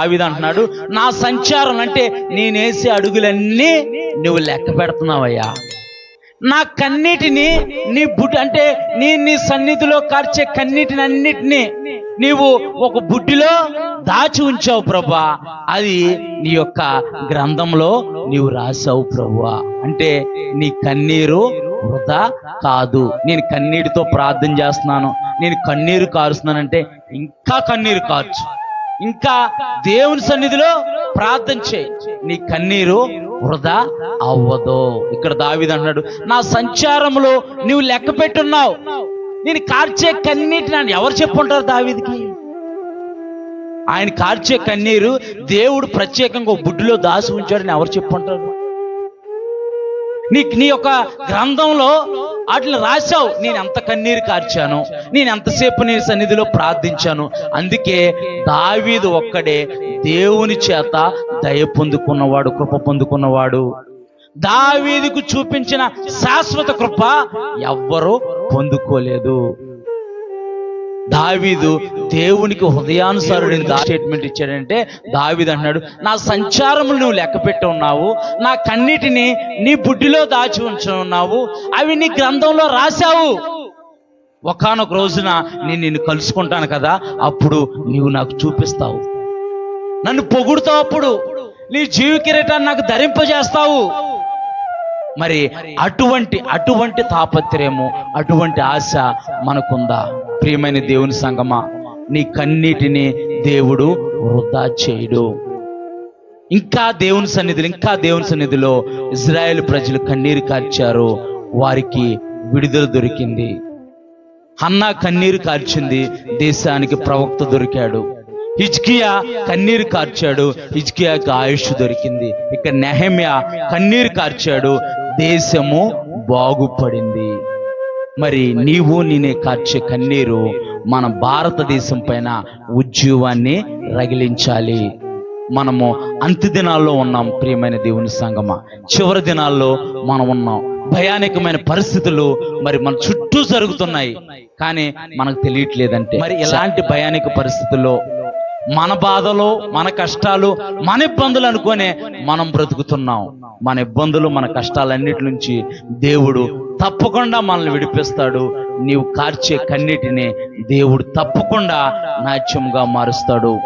దావీదు అంటున్నాడు నా సంచారం అంటే నేనేసే అడుగులన్నీ నువ్వు లెక్క పెడుతున్నావయ్యా. నా కన్నీటిని నీ బుడ్డి అంటే నీ నీ సన్నిధిలో కార్చే కన్నీటిని అన్నిటినీ నీవు ఒక బుడ్డిలో దాచి ఉంచావు ప్రభా. అది నీ యొక్క గ్రంథంలో నీవు రాసావు ప్రభా. అంటే నీ కన్నీరు వృధా కాదు. నేను కన్నీటితో ప్రార్థన చేస్తున్నాను. నేను కన్నీరు కారుస్తున్నానంటే ఇంకా కన్నీరు కార్చు ఇంకా దేవుని సన్నిధిలో ప్రార్థన చేయి. నీ కన్నీరు వృధా అవ్వదు. ఇక్కడ దావిది అన్నాడు నా సంచారంలో నువ్వు లెక్క పెట్టున్నావు. నేను కార్చే కన్నీటి నన్ను ఎవరు చెప్పుంటారు దావిదికి? ఆయన కార్చే కన్నీరు దేవుడు ప్రత్యేకంగా ఒక బుడ్డిలో దాసి ఉంచాడని ఎవరు చెప్పుంటారు? నీ నీ యొక్క గ్రంథంలో వాటిని రాశావు. నేను ఎంత కన్నీరు కార్చాను. నేను ఎంతసేపు నీ సన్నిధిలో ప్రార్థించాను. అందుకే దావీదు ఒక్కడే దేవుని చేత దయ పొందుకున్నవాడు కృప పొందుకున్నవాడు. దావీదుకు చూపించిన శాశ్వత కృప ఎవ్వరూ పొందుకోలేదు. దావీదు దేవునికి హృదయానుసారుడిని స్టేట్మెంట్ ఇచ్చాడంటే దావీదు అంటున్నాడు నా సంచారములు నువ్వు లెక్క పెట్టి ఉన్నావు నా కన్నిటిని నీ బుడ్డిలో దాచి ఉంచున్నావు అవి నీ గ్రంథంలో రాశావు. ఒకానొక రోజున నేను నిన్ను కలుసుకుంటాను కదా అప్పుడు నీవు నాకు చూపిస్తావు. నన్ను పొగుడుతావు అప్పుడు నీ జీవ కిరీటాన్ని నాకు ధరింపజేస్తావు. మరి అటువంటి అటువంటి తాపత్రయము అటువంటి ఆశ మనకుందా? ప్రియమైన దేవుని సంగమా నీ కన్నీటిని దేవుడు వృధా చేయడు. ఇంకా దేవుని సన్నిధిలో ఇంకా దేవుని సన్నిధిలో ఇజ్రాయెల్ ప్రజలు కన్నీరు కార్చారు. వారికి విడుదల దొరికింది. హన్నా కన్నీరు కార్చింది దేశానికి ప్రవక్త దొరికాడు. హిజ్కియా కన్నీరు కార్చాడు హిజ్కియాకి ఆయుష్ దొరికింది. ఇక నెహమ్యా కన్నీరు కార్చాడు దేశము బాగుపడింది. మరి నీవు నేనే కార్చే కన్నీరు మన భారతదేశం పైన ఉద్యోగాన్ని రగిలించాలి. మనము అంత్య దినాల్లో ఉన్నాం ప్రియమైన దేవుని సంగమ. చివరి దినాల్లో మనం ఉన్నాం. భయానకమైన పరిస్థితులు మరి మన చుట్టూ జరుగుతున్నాయి. కానీ మనకు తెలియట్లేదంటే మరి ఎలాంటి భయానక పరిస్థితుల్లో మన బాధలు మన కష్టాలు మన ఇబ్బందులు అనుకునే మనం బ్రతుకుతున్నాం. మన ఇబ్బందులు మన కష్టాలన్నిటి నుంచి దేవుడు తప్పకుండా మనల్ని విడిపిస్తాడు. నీవు కార్చే కన్నిటిని దేవుడు తప్పకుండా నాట్యంగా మారుస్తాడు.